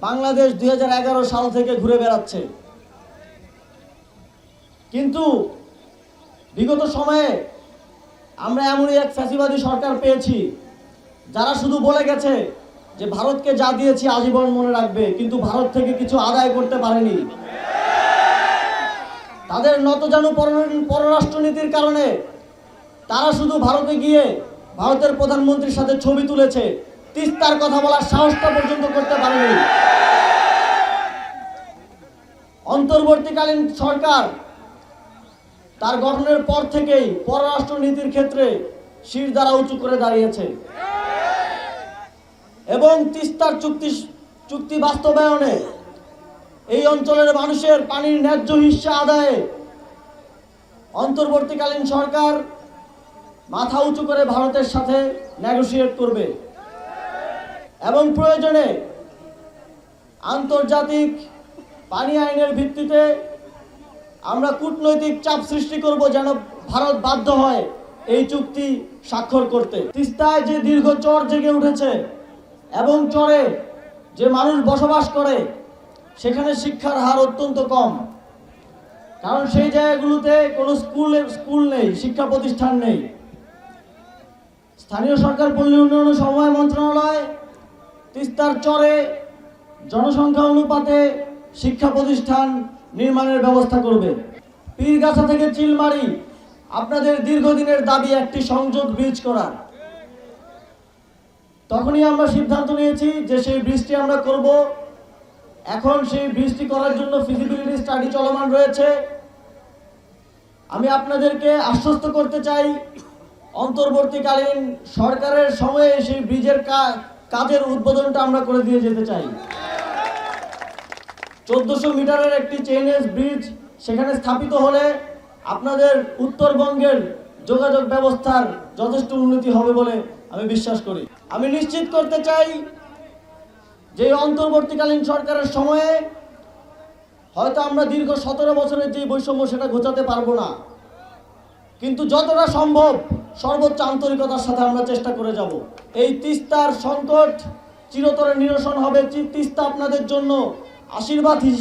বাংলাদেশ দুই হাজার এগারো সাল থেকে ঘুরে বেড়াচ্ছে। কিন্তু বিগত সময়ে আমরা এমনই এক ফ্যাসিবাদী সরকার পেয়েছি, যারা শুধু বলে গেছে যে ভারতকে যা দিয়েছি আজীবন মনে রাখবে, কিন্তু ভারত থেকে কিছু আদায় করতে পারেনি। তাদের নতজানু পর- পররাষ্ট্রনীতির কারণে তারা শুধু ভারতে গিয়ে ভারতের প্রধানমন্ত্রীর সাথে ছবি তুলেছে। তিস্তার কথা বলার সাহসটা পর্যন্ত করতে পারেনি। অন্তর্বর্তীকালীন সরকার তার গঠনের পর থেকেই পররাষ্ট্র নীতির ক্ষেত্রে শির দ্বারা উঁচু করে দাঁড়িয়েছে। এবং তিস্তার চুক্তি চুক্তি বাস্তবায়নে এই অঞ্চলের মানুষের পানির ন্যায্য হিস্সা আদায়ে অন্তর্বর্তীকালীন সরকার মাথা উঁচু করে ভারতের সাথে নেগোসিয়েট করবে। এবং প্রয়োজনে আন্তর্জাতিক পানি আইনের ভিত্তিতে আমরা কূটনৈতিক চাপ সৃষ্টি করব যেন ভারত বাধ্য হয় এই চুক্তি স্বাক্ষর করতে। তিস্তায় যে দীর্ঘ চর জেগে উঠেছে এবং চরে যে মানুষ বসবাস করে, সেখানে শিক্ষার হার অত্যন্ত কম। কারণ সেই জায়গাগুলোতে কোনো স্কুল স্কুল নেই, শিক্ষা প্রতিষ্ঠান নেই। স্থানীয় সরকার পল্লী উন্নয়ন সমবায় মন্ত্রণালয় তিস্তার চরে জনসংখ্যা অনুপাতে শিক্ষা প্রতিষ্ঠান নির্মাণের ব্যবস্থা করবে। পীরগাছা থেকে চিলমারি আপনাদের দীর্ঘদিনের দাবি একটি সংযোগ ব্রিজ করার। তখনই আমরা সিদ্ধান্ত নিয়েছি যে সেই ব্রিজটি আমরা করব। এখন সেই ব্রিজটি করার জন্য ফিজিবিলিটি স্টাডি চলমান রয়েছে। আমি আপনাদেরকে আশ্বস্ত করতে চাই, অন্তর্বর্তীকালীন সরকারের সময়ে সেই ব্রিজের কা- কাজের উদ্বোধনটা আমরা করে দিয়ে যেতে চাই। চোদ্দশো মিটারের একটি চেইনেজ ব্রিজ সেখানে স্থাপিত হলে আপনাদের উত্তরবঙ্গের যোগাযোগ ব্যবস্থার যথেষ্ট উন্নতি হবে বলে আমি বিশ্বাস করি। আমি নিশ্চিত করতে চাই যে অন্তর্বর্তীকালীন সরকারের সময়ে হয়তো আমরা দীর্ঘ সতেরো বছরের যে বৈষম্য সেটা ঘোচাতে পারব না। কিন্তু যতটা সম্ভব সর্বোচ্চ আন্তরিকতার সাথে আমরা চেষ্টা করে যাব। এই তিস্তার সংকট চিরতরে নিরসন হবে। তিস্তা আপনাদের জন্য আশীর্বাদ হিসেবে